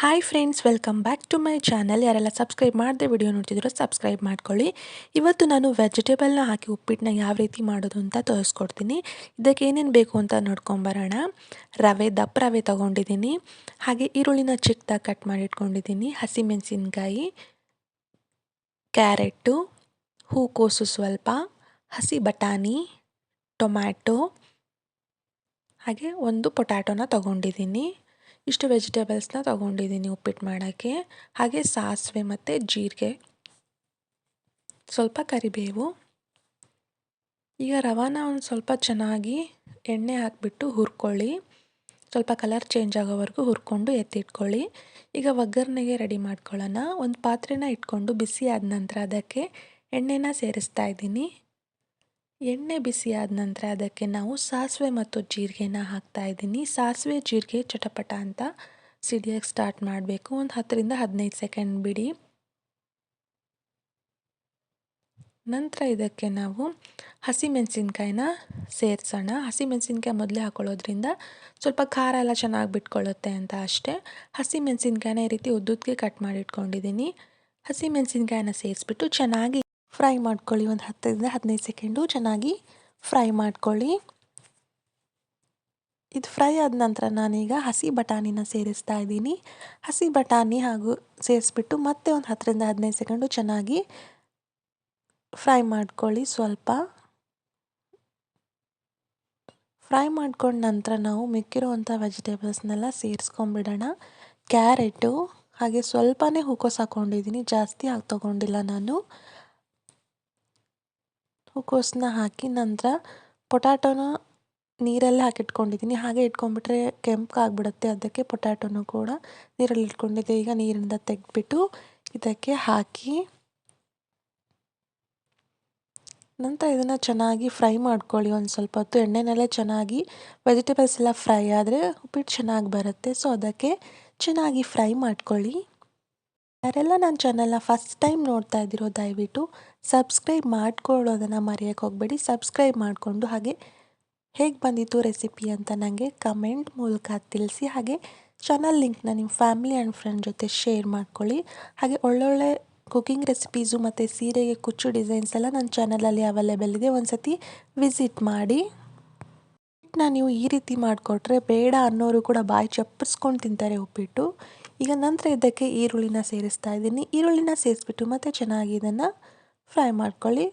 Hi friends welcome back to my channel ಯಾರೆಲ್ಲ subscribe ಮಾಡದೆ video ನೋಡ್ತಿದ್ರು ಸಬ್ಸ್ಕ್ರೈಬ್ ಮಾಡ್ಕೊಳ್ಳಿ. ಇವತ್ತು ನಾನು ವೆಜಿಟೇಬಲ್ನ ಹಾಕಿ ಉಪ್ಪಿಟ್ಟನ್ನ ಯಾವ ರೀತಿ ಮಾಡೋದು ಅಂತ ತೋರಿಸ್ಕೊಡ್ತೀನಿ. ಇದಕ್ಕೆ ಏನೇನು ಬೇಕು ಅಂತ ನೋಡ್ಕೊಂಬರೋಣ ರವೆ, ದಪ್ಪ ರವೆ ತೊಗೊಂಡಿದ್ದೀನಿ. ಹಾಗೆ ಈರುಳ್ಳಿನ ಚಿಕ್ಕದಾಗಿ ಕಟ್ ಮಾಡಿ ಇಟ್ಕೊಂಡಿದ್ದೀನಿ. ಹಸಿಮೆಣಸಿನ್ಕಾಯಿ, ಕ್ಯಾರೆಟು ಹೂಕೋಸು ಸ್ವಲ್ಪ, ಹಸಿ ಬಟಾಣಿ, ಟೊಮ್ಯಾಟೊ, ಹಾಗೆ ಒಂದು ಪೊಟ್ಯಾಟೊನ ತೊಗೊಂಡಿದ್ದೀನಿ. ಇಷ್ಟು ವೆಜಿಟೇಬಲ್ಸ್ನ ತೊಗೊಂಡಿದ್ದೀನಿ ಉಪ್ಪಿಟ್ಟು ಮಾಡೋಕ್ಕೆ. ಹಾಗೆ ಸಾಸಿವೆ ಮತ್ತು ಜೀರಿಗೆ. ಸ್ವಲ್ಪ ಕರಿಬೇವು. ಈಗ ರವಾನ ಒಂದು ಸ್ವಲ್ಪ ಚೆನ್ನಾಗಿ ಎಣ್ಣೆ ಹಾಕಿಬಿಟ್ಟು ಹುರ್ಕೊಳ್ಳಿ. ಸ್ವಲ್ಪ ಕಲರ್ ಚೇಂಜ್ ಆಗೋವರೆಗೂ ಹುರ್ಕೊಂಡು ಎತ್ತಿಟ್ಕೊಳ್ಳಿ. ಈಗ ಒಗ್ಗರಣೆಗೆ ರೆಡಿ ಮಾಡ್ಕೊಳ್ಳೋಣ. ಒಂದು ಪಾತ್ರೆನ ಇಟ್ಕೊಂಡು ಬಿಸಿ ಆದ ನಂತರ ಅದಕ್ಕೆ ಎಣ್ಣೆನ ಸೇರಿಸ್ತಾ ಇದ್ದೀನಿ. ಎಣ್ಣೆ ಬಿಸಿ ಆದ ನಂತರ ಅದಕ್ಕೆ ನಾವು ಸಾಸಿವೆ ಮತ್ತು ಜೀರಿಗೆನ ಹಾಕ್ತಾ ಇದ್ದೀನಿ. ಸಾಸಿವೆ, ಜೀರಿಗೆ, ಚಟಪಟ ಅಂತ ಸಿಡಿಯಕ್ಕೆ ಸ್ಟಾರ್ಟ್ ಮಾಡಬೇಕು. ಒಂದು ಹತ್ತರಿಂದ ಹದಿನೈದು ಸೆಕೆಂಡ್ ಬಿಡಿ. ನಂತರ ಇದಕ್ಕೆ ನಾವು ಹಸಿಮೆಣಸಿನ್ಕಾಯಿನ ಸೇರಿಸೋಣ. ಹಸಿಮೆಣಸಿನ್ಕಾಯಿ ಮೊದಲೇ ಹಾಕೊಳ್ಳೋದ್ರಿಂದ ಸ್ವಲ್ಪ ಖಾರ ಎಲ್ಲ ಚೆನ್ನಾಗಿ ಬಿಟ್ಕೊಳ್ಳುತ್ತೆ ಅಂತ ಅಷ್ಟೇ. ಹಸಿಮೆಣಸಿನ್ಕಾಯಿನ ಈ ರೀತಿ ಉದ್ದುದ್ದಕ್ಕೆ ಕಟ್ ಮಾಡಿಟ್ಕೊಂಡಿದ್ದೀನಿ ಹಸಿಮೆಣಸಿನ್ಕಾಯಿನ ಸೇರಿಸ್ಬಿಟ್ಟು ಚೆನ್ನಾಗಿ ಫ್ರೈ ಮಾಡ್ಕೊಳ್ಳಿ ಒಂದು ಹತ್ತರಿಂದ ಹದಿನೈದು ಸೆಕೆಂಡು. ಚೆನ್ನಾಗಿ ಫ್ರೈ ಮಾಡ್ಕೊಳ್ಳಿ. ಇದು ಫ್ರೈ ಆದ ನಂತರ ನಾನೀಗ ಹಸಿ ಬಟಾಣಿನ ಸೇರಿಸ್ತಾ ಇದ್ದೀನಿ. ಹಸಿ ಬಟಾಣಿ ಹಾಗೂ ಸೇರಿಸ್ಬಿಟ್ಟು ಮತ್ತೆ ಒಂದು ಹತ್ತರಿಂದ ಹದಿನೈದು ಸೆಕೆಂಡು ಚೆನ್ನಾಗಿ ಫ್ರೈ ಮಾಡ್ಕೊಳ್ಳಿ ಸ್ವಲ್ಪ. ಫ್ರೈ ಮಾಡ್ಕೊಂಡ ನಂತರ ನಾವು ಮಿಕ್ಕಿರುವಂಥ ವೆಜಿಟೇಬಲ್ಸ್ನೆಲ್ಲ ಸೇರಿಸ್ಕೊಂಬಿಡೋಣ. ಕ್ಯಾರೆಟು ಹಾಗೆ ಸ್ವಲ್ಪನೇ ಹೂಕೋಸ್ ಹಾಕ್ಕೊಂಡಿದ್ದೀನಿ ಜಾಸ್ತಿ ಹಾಕಿ ತೊಗೊಂಡಿಲ್ಲ ನಾನು. ಹೂಕೋಸನ್ನ ಹಾಕಿ ನಂತರ ಪೊಟ್ಯಾಟೋನ ನೀರಲ್ಲಿ ಹಾಕಿಟ್ಕೊಂಡಿದ್ದೀನಿ. ಹಾಗೆ ಇಟ್ಕೊಂಡ್ಬಿಟ್ರೆ ಕೆಂಪಗಾಗ್ಬಿಡುತ್ತೆ ಅದಕ್ಕೆ ಪೊಟ್ಯಾಟೋನು ಕೂಡ ನೀರಲ್ಲಿ ಇಟ್ಕೊಂಡಿದ್ದೆ. ಈಗ ನೀರಿಂದ ತೆಗೆದ್ಬಿಟ್ಟು ಇದಕ್ಕೆ ಹಾಕಿ ನಂತರ ಇದನ್ನು ಚೆನ್ನಾಗಿ ಫ್ರೈ ಮಾಡ್ಕೊಳ್ಳಿ. ಒಂದು ಸ್ವಲ್ಪ ಹೊತ್ತು ಎಣ್ಣೆನಲ್ಲೇ ಚೆನ್ನಾಗಿ ವೆಜಿಟೇಬಲ್ಸ್ ಎಲ್ಲ ಫ್ರೈ ಆದರೆ ಉಪ್ಪಿಟ್ಟು ಚೆನ್ನಾಗಿ ಬರುತ್ತೆ. ಸೊ ಅದಕ್ಕೆ ಚೆನ್ನಾಗಿ ಫ್ರೈ ಮಾಡ್ಕೊಳ್ಳಿ. ಯಾರೆಲ್ಲ ನನ್ನ ಚಾನಲ್ನ ಫಸ್ಟ್ ಟೈಮ್ ನೋಡ್ತಾ ಇದ್ದೀರೋ ದಯವಿಟ್ಟು ಸಬ್ಸ್ಕ್ರೈಬ್ ಮಾಡ್ಕೊಳ್ಳೋದನ್ನು ಮರೆಯೋಕ್ಕೆ ಹೋಗಬೇಡಿ. ಸಬ್ಸ್ಕ್ರೈಬ್ ಮಾಡಿಕೊಂಡು ಹಾಗೆ ಹೇಗೆ ಬಂದಿತ್ತು ರೆಸಿಪಿ ಅಂತ ನನಗೆ ಕಮೆಂಟ್ ಮೂಲಕ ತಿಳಿಸಿ. ಹಾಗೆ ಚಾನಲ್ ಲಿಂಕ್ನ ನಿಮ್ಮ ಫ್ಯಾಮಿಲಿ ಆ್ಯಂಡ್ ಫ್ರೆಂಡ್ ಜೊತೆ ಶೇರ್ ಮಾಡ್ಕೊಳ್ಳಿ. ಹಾಗೆ ಒಳ್ಳೊಳ್ಳೆ ಕುಕಿಂಗ್ ರೆಸಿಪೀಸು ಮತ್ತು ಸೀರೆಗೆ ಕುಚ್ಚು ಡಿಸೈನ್ಸ್ ಎಲ್ಲ ನನ್ನ ಚಾನಲಲ್ಲಿ ಅವೈಲೇಬಲ್ ಇದೆ ಒಂದು ಸತಿ ವಿಸಿಟ್ ಮಾಡಿ. ನೀವು ಈ ರೀತಿ ಮಾಡಿಕೊಟ್ರೆ ಬೇಡ ಅನ್ನೋರು ಕೂಡ ಬಾಯಿ ಚಪ್ಪಿಸ್ಕೊಂಡು ತಿಂತಾರೆ ಉಪ್ಪಿಟ್ಟು. ಈಗ ನಂತರ ಇದಕ್ಕೆ ಈರುಳ್ಳಿನ ಸೇರಿಸ್ತಾ ಇದ್ದೀನಿ. ಈರುಳ್ಳಿನ ಸೇರಿಸ್ಬಿಟ್ಟು ಮತ್ತೆ ಚೆನ್ನಾಗಿ ಇದನ್ನು ಫ್ರೈ ಮಾಡ್ಕೊಳ್ಳಿ.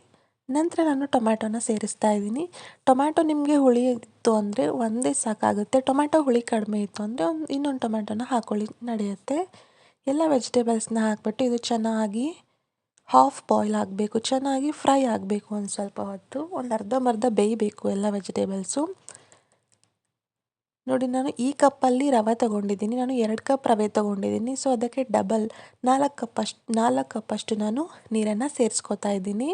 ನಂತರ ನಾನು ಟೊಮ್ಯಾಟೋನ ಸೇರಿಸ್ತಾ ಇದ್ದೀನಿ. ಟೊಮ್ಯಾಟೊ ನಿಮಗೆ ಹುಳಿ ಇತ್ತು ಅಂದರೆ ಒಂದೇ ಸಾಕಾಗುತ್ತೆ. ಟೊಮ್ಯಾಟೊ ಹುಳಿ ಕಡಿಮೆ ಇತ್ತು ಅಂದರೆ ಒಂದು ಇನ್ನೊಂದು ಟೊಮ್ಯಾಟೊನ ಹಾಕೊಳ್ಳಿ, ನಡೆಯುತ್ತೆ. ಎಲ್ಲ ವೆಜಿಟೇಬಲ್ಸ್ನ ಹಾಕ್ಬಿಟ್ಟು ಇದು ಚೆನ್ನಾಗಿ ಹಾಫ್ ಬಾಯ್ಲ್ ಆಗಬೇಕು. ಚೆನ್ನಾಗಿ ಫ್ರೈ ಆಗಬೇಕು ಒಂದು ಸ್ವಲ್ಪ ಹೊತ್ತು. ಒಂದು ಅರ್ಧಂಬರ್ಧ ಬೇಯಬೇಕು ಎಲ್ಲ ವೆಜಿಟೇಬಲ್ಸು. ನೋಡಿ, ನಾನು ಈ ಕಪ್ಪಲ್ಲಿ ರವೆ ತೊಗೊಂಡಿದ್ದೀನಿ. ನಾನು ಎರಡು ಕಪ್ ರವೆ ತೊಗೊಂಡಿದ್ದೀನಿ. ಸೊ ಅದಕ್ಕೆ ಡಬಲ್ ನಾಲ್ಕು ಕಪ್ ಅಷ್ಟು, ನಾಲ್ಕು ಕಪ್ಪಷ್ಟು ನಾನು ನೀರನ್ನು ಸೇರಿಸ್ಕೊತಾ ಇದ್ದೀನಿ.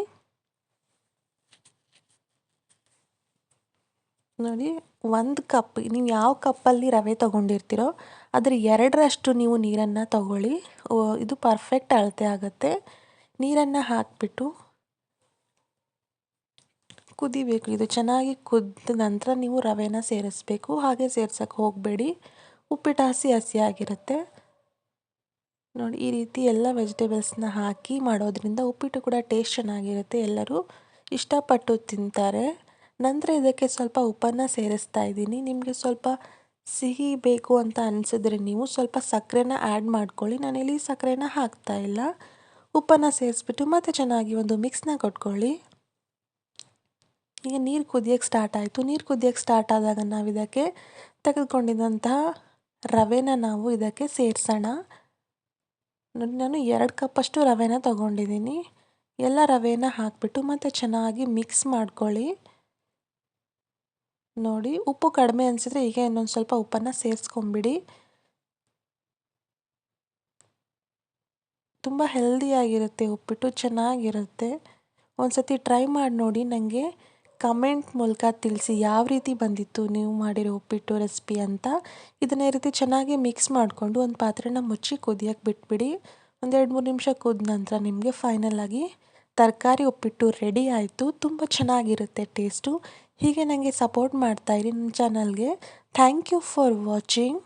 ನೋಡಿ, ಒಂದು ಕಪ್, ನೀವು ಯಾವ ಕಪ್ಪಲ್ಲಿ ರವೆ ತೊಗೊಂಡಿರ್ತೀರೋ, ಅದರ ಎರಡರಷ್ಟು ನೀವು ನೀರನ್ನು ತಗೊಳ್ಳಿ. ಇದು ಪರ್ಫೆಕ್ಟ್ ಅಳತೆ ಆಗುತ್ತೆ. ನೀರನ್ನು ಹಾಕಿಬಿಟ್ಟು ಕುದಿಬೇಕು. ಇದು ಚೆನ್ನಾಗಿ ಕುದ್ದ ನಂತರ ನೀವು ರವೆನ ಸೇರಿಸ್ಬೇಕು. ಹಾಗೆ ಸೇರ್ಸೋಕ್ಕೆ ಹೋಗಬೇಡಿ. ಉಪ್ಪಿಟ್ಟು ಹಸಿ ಆಗಿರುತ್ತೆ. ನೋಡಿ, ಈ ರೀತಿ ಎಲ್ಲ ವೆಜಿಟೇಬಲ್ಸ್ನ ಹಾಕಿ ಮಾಡೋದ್ರಿಂದ ಉಪ್ಪಿಟ್ಟು ಕೂಡ ಟೇಸ್ಟ್ ಚೆನ್ನಾಗಿರುತ್ತೆ ಎಲ್ಲರೂ. ಇಷ್ಟಪಟ್ಟು ತಿಂತಾರೆ. ನಂತರ ಇದಕ್ಕೆ ಸ್ವಲ್ಪ ಉಪ್ಪನ್ನ ಸೇರಿಸ್ತಾ ಇದ್ದೀನಿ. ನಿಮಗೆ ಸ್ವಲ್ಪ ಸಿಹಿ ಬೇಕು ಅಂತ ಅನಿಸಿದ್ರೆ ನೀವು ಸ್ವಲ್ಪ ಸಕ್ಕರೆನ ಆ್ಯಡ್ ಮಾಡ್ಕೊಳ್ಳಿ. ನಾನಿಲ್ಲಿ ಸಕ್ಕರೆನ ಹಾಕ್ತಾ ಇಲ್ಲ. ಉಪ್ಪನ್ನು ಸೇರಿಸ್ಬಿಟ್ಟು ಮತ್ತೆ ಚೆನ್ನಾಗಿ ಒಂದು ಮಿಕ್ಸ್ನ ಕೊಟ್ಕೊಳ್ಳಿ. ಈಗ ನೀರು ಕುದಿಯೋಕ್ಕೆ ಸ್ಟಾರ್ಟ್ ಆಯಿತು. ನೀರು ಕುದಿಯೋಕ್ಕೆ ಸ್ಟಾರ್ಟ್ ಆದಾಗ ನಾವು ಇದಕ್ಕೆ ತೆಗೆದುಕೊಂಡಿದ್ದಂತಹ ರವೆನ ನಾವು ಇದಕ್ಕೆ ಸೇರಿಸೋಣ. ನಾನು ಎರಡು ಕಪ್ಪಷ್ಟು ರವೆನ ತೊಗೊಂಡಿದ್ದೀನಿ. ಎಲ್ಲ ರವೆನ ಹಾಕಿಬಿಟ್ಟು ಮತ್ತು ಚೆನ್ನಾಗಿ ಮಿಕ್ಸ್ ಮಾಡ್ಕೊಳ್ಳಿ. ನೋಡಿ, ಉಪ್ಪು ಕಡಿಮೆ ಅನಿಸಿದ್ರೆ ಈಗ ಇನ್ನೊಂದು ಸ್ವಲ್ಪ ಉಪ್ಪನ್ನು ಸೇರಿಸ್ಕೊಂಬಿಡಿ. ತುಂಬ ಹೆಲ್ದಿಯಾಗಿರುತ್ತೆ ಉಪ್ಪಿಟ್ಟು, ಚೆನ್ನಾಗಿರುತ್ತೆ. ಒಂದು ಸತಿ ಟ್ರೈ ಮಾಡಿ ನೋಡಿ ನನಗೆ ಕಮೆಂಟ್ ಮೂಲಕ ತಿಳಿಸಿ ಯಾವ ರೀತಿ ಬಂದಿತ್ತು ನೀವು ಮಾಡಿರೋ ಉಪ್ಪಿಟ್ಟು ರೆಸಿಪಿ ಅಂತ. ಇದನ್ನ ರೀತಿ ಚೆನ್ನಾಗಿ ಮಿಕ್ಸ್ ಮಾಡಿಕೊಂಡು ಒಂದು ಪಾತ್ರೆನ ಮುಚ್ಚಿ ಕುದಿಯೋಕ್ಕೆ ಬಿಟ್ಬಿಡಿ. ಒಂದೆರಡು ಮೂರು ನಿಮಿಷ ಕುದ ನಂತರ ನಿಮಗೆ ಫೈನಲ್ ಆಗಿ ತರಕಾರಿ ಉಪ್ಪಿಟ್ಟು ರೆಡಿ ಆಯಿತು. ತುಂಬ ಚೆನ್ನಾಗಿರುತ್ತೆ ಟೇಸ್ಟು ಹೀಗೆ ನನಗೆ ಸಪೋರ್ಟ್ ಮಾಡ್ತಾಯಿರಿ ನನ್ನ ಚಾನಲ್ಗೆ ಥ್ಯಾಂಕ್ ಯು ಫಾರ್ ವಾಚಿಂಗ್